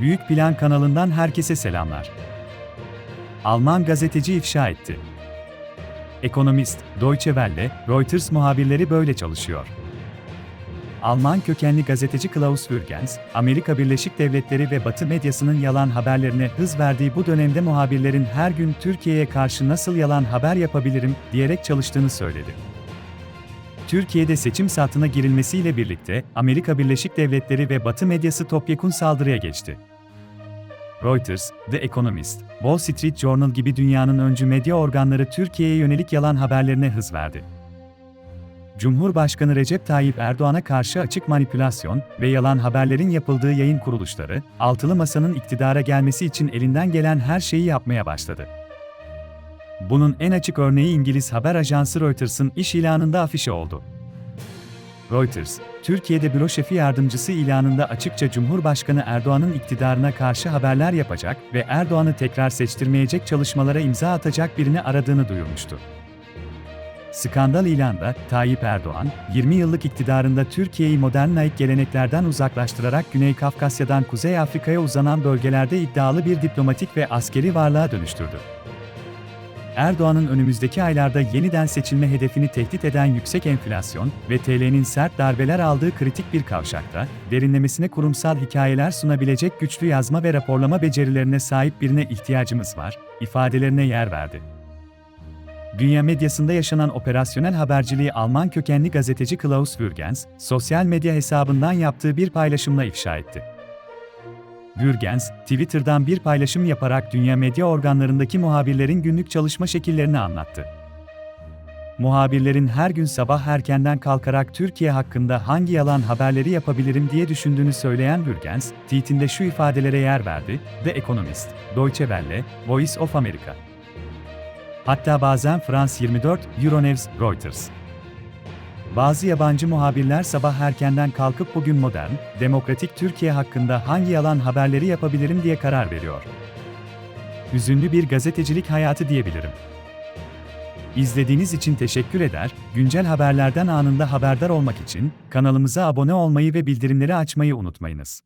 Büyük Plan kanalından herkese selamlar. Alman gazeteci ifşa etti. Ekonomist, Deutsche Welle, Reuters muhabirleri böyle çalışıyor. Alman kökenli gazeteci Klaus Jürgens, Amerika Birleşik Devletleri ve Batı medyasının yalan haberlerine hız verdiği bu dönemde muhabirlerin her gün Türkiye'ye karşı nasıl yalan haber yapabilirim diyerek çalıştığını söyledi. Türkiye'de seçim saatine girilmesiyle birlikte Amerika Birleşik Devletleri ve Batı medyası topyekun saldırıya geçti. Reuters, The Economist, Wall Street Journal gibi dünyanın öncü medya organları Türkiye'ye yönelik yalan haberlerine hız verdi. Cumhurbaşkanı Recep Tayyip Erdoğan'a karşı açık manipülasyon ve yalan haberlerin yapıldığı yayın kuruluşları, altılı masanın iktidara gelmesi için elinden gelen her şeyi yapmaya başladı. Bunun en açık örneği İngiliz haber ajansı Reuters'ın iş ilanında afişe oldu. Reuters, Türkiye'de büro şefi yardımcısı ilanında açıkça Cumhurbaşkanı Erdoğan'ın iktidarına karşı haberler yapacak ve Erdoğan'ı tekrar seçtirmeyecek çalışmalara imza atacak birini aradığını duyurmuştu. Skandal ilanda Tayyip Erdoğan, 20 yıllık iktidarında Türkiye'yi modern laik geleneklerden uzaklaştırarak Güney Kafkasya'dan Kuzey Afrika'ya uzanan bölgelerde iddialı bir diplomatik ve askeri varlığa dönüştürdü. Erdoğan'ın önümüzdeki aylarda yeniden seçilme hedefini tehdit eden yüksek enflasyon ve TL'nin sert darbeler aldığı kritik bir kavşakta, derinlemesine kurumsal hikayeler sunabilecek güçlü yazma ve raporlama becerilerine sahip birine ihtiyacımız var, ifadelerine yer verdi. Dünya medyasında yaşanan operasyonel haberciliği Alman kökenli gazeteci Klaus Jürgens, sosyal medya hesabından yaptığı bir paylaşımla ifşa etti. Jürgens, Twitter'dan bir paylaşım yaparak dünya medya organlarındaki muhabirlerin günlük çalışma şekillerini anlattı. Muhabirlerin her gün sabah erkenden kalkarak Türkiye hakkında hangi yalan haberleri yapabilirim diye düşündüğünü söyleyen Jürgens, tweetinde şu ifadelere yer verdi, The Economist, Deutsche Welle, Voice of America. Hatta bazen France 24, Euronews, Reuters. Bazı yabancı muhabirler sabah erkenden kalkıp bugün modern, demokratik Türkiye hakkında hangi yalan haberleri yapabilirim diye karar veriyor. Hüzünlü bir gazetecilik hayatı diyebilirim. İzlediğiniz için teşekkür eder, güncel haberlerden anında haberdar olmak için kanalımıza abone olmayı ve bildirimleri açmayı unutmayınız.